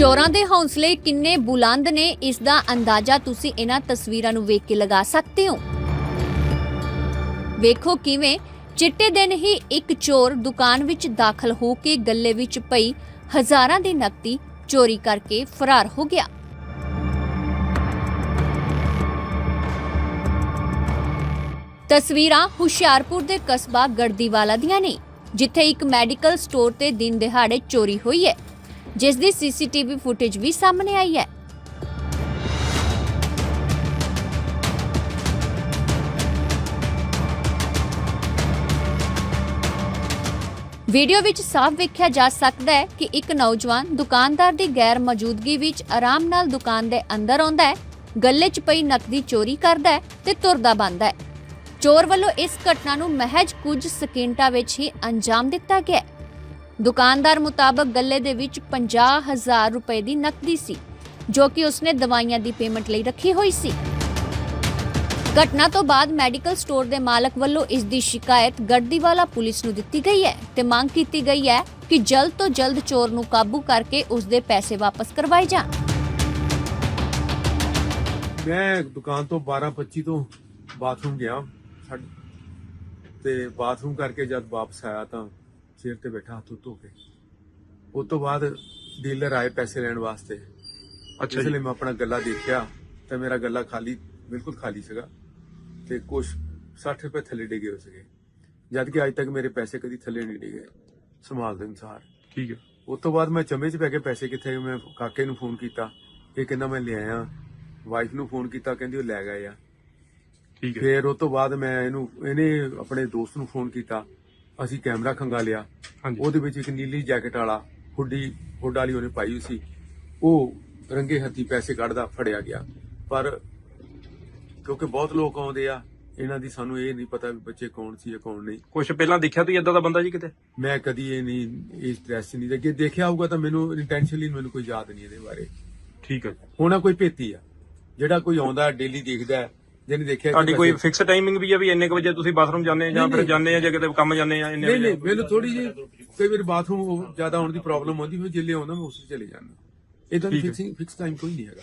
ਚੋਰਾਂ ਦੇ ਹੌਸਲੇ ਕਿੰਨੇ ਬੁਲੰਦ ਨੇ, ਇਸ ਦਾ ਅੰਦਾਜ਼ਾ ਤੁਸੀਂ ਇਹਨਾਂ ਤਸਵੀਰਾਂ ਨੂੰ ਵੇਖ ਕੇ ਲਗਾ ਸਕਦੇ ਹੋ। ਵੇਖੋ ਕਿਵੇਂ ਚਿੱਟੇ ਦਿਨ ਹੀ ਇੱਕ ਚੋਰ ਦੁਕਾਨ ਵਿੱਚ ਦਾਖਲ ਹੋ ਕੇ ਗੱਲੇ ਵਿੱਚ ਪਈ, ਹਜ਼ਾਰਾਂ ਦੀ ਨਕਦੀ ਚੋਰੀ ਕਰਕੇ ਫਰਾਰ ਹੋ ਗਿਆ। ਤਸਵੀਰਾਂ ਹੁਸ਼ਿਆਰਪੁਰ ਦੇ ਕਸਬਾ ਗੜਦੀਵਾਲਾ ਦੀਆਂ ਨੇ, ਜਿੱਥੇ ਇੱਕ ਮੈਡੀਕਲ ਸਟੋਰ ਤੇ ਦਿਨ ਦਿਹਾੜੇ ਚੋਰੀ ਹੋਈ ਹੈ। ਜਿਸ ਦੀ ਸੀਸੀਟੀਵੀ ਫੁਟੇਜ ਵੀ ਸਾਹਮਣੇ ਆਈ ਹੈ। ਵੀਡੀਓ ਵਿੱਚ ਸਾਫ਼ ਵੇਖਿਆ ਜਾ ਸਕਦਾ ਹੈ ਕਿ ਇੱਕ ਨੌਜਵਾਨ ਦੁਕਾਨਦਾਰ ਦੀ ਗੈਰ ਮੌਜੂਦਗੀ ਵਿੱਚ ਆਰਾਮ ਨਾਲ ਦੁਕਾਨ ਦੇ ਅੰਦਰ ਆਉਂਦਾ ਹੈ, ਗੱਲੇ 'ਚ ਪਈ ਨਕਦੀ ਚੋਰੀ ਕਰਦਾ ਹੈ ਤੇ ਤੁਰਦਾ ਬੰਦਾ ਹੈ। ਚੋਰ ਵੱਲੋਂ ਇਸ ਘਟਨਾ ਨੂੰ ਮਹਿਜ ਕੁਝ ਸਕਿੰਟਾਂ ਵਿੱਚ ਹੀ ਅੰਜਾਮ ਦਿੱਤਾ ਗਿਆ ਦੁਕਾਨਦਾਰ ਮੁਤਾਬਕ ਗੱਲੇ ਦੇ ਵਿੱਚ 50000 ਰੁਪਏ ਦੀ ਨਕਦੀ ਸੀ, ਜੋ ਕਿ ਉਸਨੇ ਦਵਾਈਆਂ ਦੀ ਪੇਮੈਂਟ ਲਈ ਰੱਖੀ ਹੋਈ ਸੀ। ਘਟਨਾ ਤੋਂ ਬਾਅਦ ਮੈਡੀਕਲ ਸਟੋਰ ਦੇ ਮਾਲਕ ਵੱਲੋਂ ਇਸ ਦੀ ਸ਼ਿਕਾਇਤ ਗੜਦੀਵਾਲਾ ਪੁਲਿਸ ਨੂੰ ਦਿੱਤੀ ਗਈ ਹੈ ਤੇ ਮੰਗ ਕੀਤੀ ਗਈ ਹੈ ਕਿ ਜਲਦ ਤੋਂ ਜਲਦ ਚੋਰ ਨੂੰ ਕਾਬੂ ਕਰਕੇ ਉਸ ਦੇ ਪੈਸੇ ਵਾਪਸ ਕਰਵਾਏ ਜਾਣ। ਮੈਂ ਦੁਕਾਨ ਤੋਂ 12:25 ਤੋਂ ਬਾਥਰੂਮ ਗਿਆ ਛੱਡ ਤੇ ਬਾਥਰੂਮ ਕਰਕੇ ਜਦ ਵਾਪਸ ਆਇਆ ਤਾਂ ਚੇਅਰ ਤੇ ਬੈਠਾ ਹੱਥ ਧੋ ਕੇ। ਉਸ ਤੋਂ ਬਾਅਦ ਡੀਲਰ ਆਏ ਪੈਸੇ ਲੈਣ ਵਾਸਤੇ। ਅੱਛਾ ਜੀ। ਮੈਂ ਆਪਣਾ ਗੱਲਾ ਦੇਖਿਆ ਤਾਂ ਮੇਰਾ ਗੱਲਾ ਖਾਲੀ ਬਿਲਕੁਲ ਖਾਲੀ ਸੀਗਾ ਤੇ ਕੁਝ 60 ਰੁਪਏ ਥੱਲੇ ਡਿੱਗੇ ਹੋਏ ਸੀਗੇ। ਜਦ ਕਿ ਅੱਜ ਤੱਕ ਮੇਰੇ ਪੈਸੇ ਕਦੀ ਥੱਲੇ ਨਹੀਂ ਡਿੱਗੇ। ਸੰਭਾਲ ਦੇ ਅਨੁਸਾਰ। ਠੀਕ ਹੈ। ਉਸ ਤੋਂ ਬਾਅਦ ਮੈਂ ਚੰਮੇ 'ਚ ਪੈ ਕੇ ਪੈਸੇ ਕਿੱਥੇ ਮੈਂ ਕਾਕੇ ਨੂੰ ਫੋਨ ਕੀਤਾ। ਇਹ ਕਹਿੰਦਾ ਮੈਂ ਲਿਆਇਆ ਵਾਈਫ ਨੂੰ ਫੋਨ ਕੀਤਾ ਕਹਿੰਦੀ ਉਹ ਲੈ ਗਏ ਆ। ਠੀਕ ਹੈ। ਫਿਰ ਉਸ ਤੋਂ ਬਾਅਦ ਮੈਂ ਇਹਨੂੰ ਇਹਨੇ ਆਪਣੇ ਦੋਸਤ ਨੂੰ ਫੋਨ ਕੀਤਾ। ਅਸੀਂ ਕੈਮਰਾ ਖੰਗਾ ਲਿਆ। ਹਾਂਜੀ। ਉਹਦੇ ਵਿੱਚ ਇੱਕ ਨੀਲੀ ਜੈਕਟ ਵਾਲਾ ਹੁੱਡੀ ਹੁੱਡ ਵਾਲੀ ਉਹਨੇ ਪਾਈ ਹੋਈ ਸੀ। ਉਹ ਰੰਗੇ ਹੱਥੀ ਪੈਸੇ ਕੱਢਦਾ ਫੜਿਆ ਗਿਆ। ਪਰ ਕਿਉਂਕਿ ਬਹੁਤ ਲੋਕ ਆਉਂਦੇ ਆ ਇਹਨਾਂ ਦੀ ਸਾਨੂੰ ਇਹ ਨਹੀਂ ਪਤਾ ਵੀ ਬੱਚੇ ਕੌਣ ਸੀ ਜਾਂ ਕੌਣ ਨਹੀਂ। ਕੁਝ ਪਹਿਲਾਂ ਦੇਖਿਆ ਤੁਸੀਂ ਇਦਾਂ ਦਾ ਬੰਦਾ ਜੀ ਕਿਤੇ? ਮੈਂ ਕਦੀ ਇਹ ਨਹੀਂ ਇਸ ਡਰੈਸ ਨਹੀਂ ਦੇਖੀ ਦੇਖਿਆ ਹੋਊਗਾ ਤਾਂ ਮੈਨੂੰ ਇੰਟੈਂਸ਼ਨਲੀ ਮੈਨੂੰ ਕੋਈ ਯਾਦ ਨਹੀਂ ਇਹਦੇ ਬਾਰੇ। ਠੀਕ ਹੈ। ਹੋਣਾ ਕੋਈ ਭੇਤੀ ਆ। ਜਿਹੜਾ ਕੋਈ ਆਉਂਦਾ ਡੇਲੀ ਦੇਖਦਾ ਜਿਹਨੇ ਦੇਖਿਆ ਤੁਹਾਡੀ ਕੋਈ ਫਿਕਸ ਟਾਈਮਿੰਗ ਵੀ ਹੈ ਵੀ ਇੰਨੇ ਕੁ ਵਜੇ ਤੁਸੀਂ ਬਾਥਰੂਮ ਜਾਂਦੇ ਆ ਜਾਂ ਫਿਰ। ਜਾਂਦੇ ਆ ਜਾਂ ਕਿਤੇ ਕੰਮ ਜਾਂਦੇ ਆ ਇੰਨੇ ਨਹੀਂ ਵਜੇ ਨਹੀਂ ਮੈਨੂੰ ਥੋੜੀ ਜਿਹੀ ਕਈ ਵਾਰ ਬਾਥਰੂਮ ਜ਼ਿਆਦਾ ਆਉਣ ਦੀ ਪ੍ਰੋਬਲਮ ਆਉਂਦੀ ਫਿਰ ਜਿੱਲੇ ਆਉਂਦਾ ਮੈਂ ਉਸ ਚਲੇ ਜਾਂਦਾ ਇਦਾਂ। ਫਿਕਸਿੰਗ ਫਿਕਸ ਟਾਈਮ ਕੋਈ ਨਹੀਂ ਹੈਗਾ